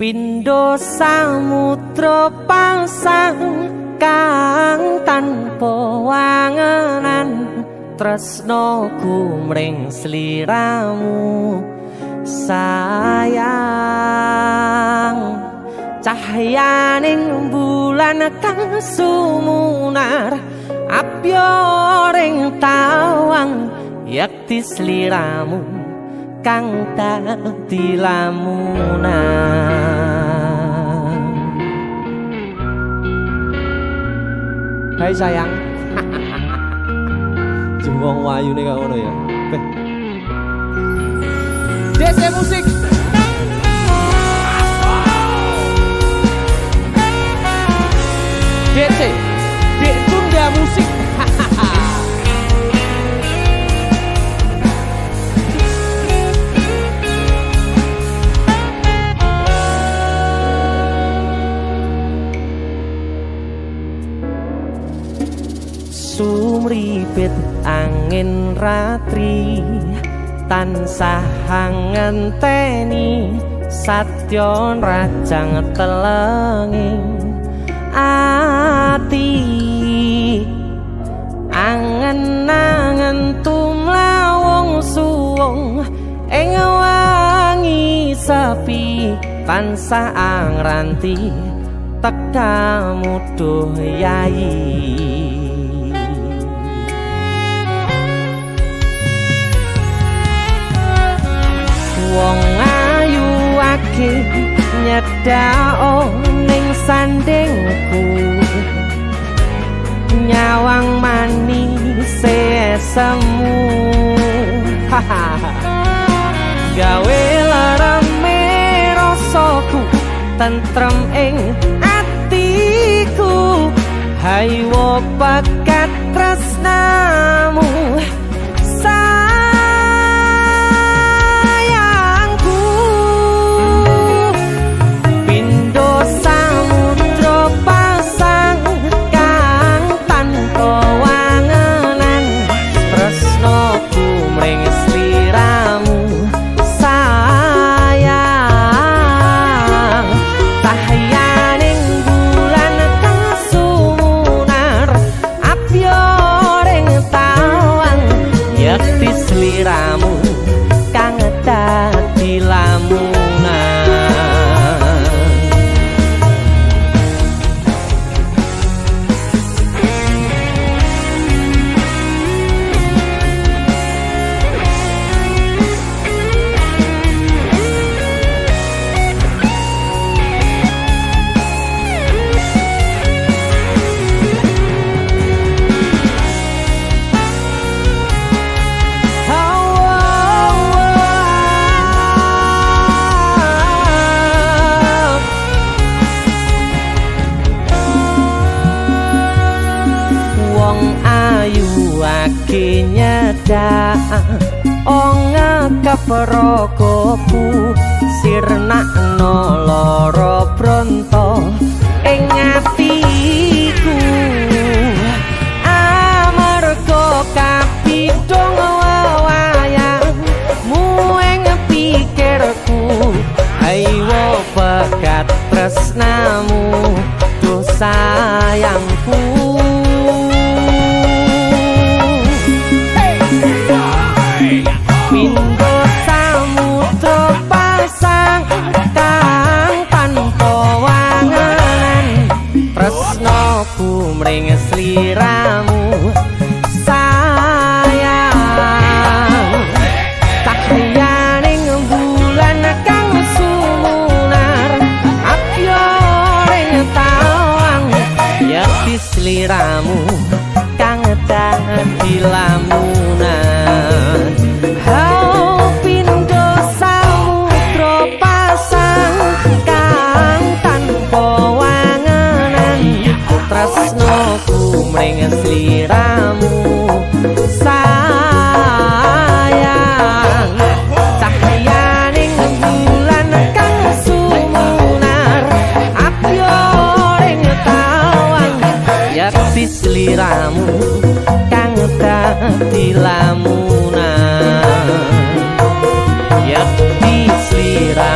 Pindo samudra pasang kang tanpa wangenan tresno kumring sliramu sayang. Cahyaning bulan kang sumunar apyoring tawang yakti sliramu kang dadi lamunan Hai sayang Jengwong wayu nih ngono ya DC musik DC Dek Tunda Musik sumripit angin ratri tansah ngenteni satyon rajang telengi ati. Angen-angen tumlawung suwung ing wangi sepi tansah angranti tekamu duh yayi nyedao ning sandingku. Nyawang manis semu. Gawe larame rasaku tentrem ing atiku. Haywo pakat tresnamu keprokoku sirnakno lara bronto kumring sliramu sayang. Cahyaning bulan kang sumunar apyo ring tawang yakti sliramu kang dadi sliramu kang dadi lamunan yakti sliramu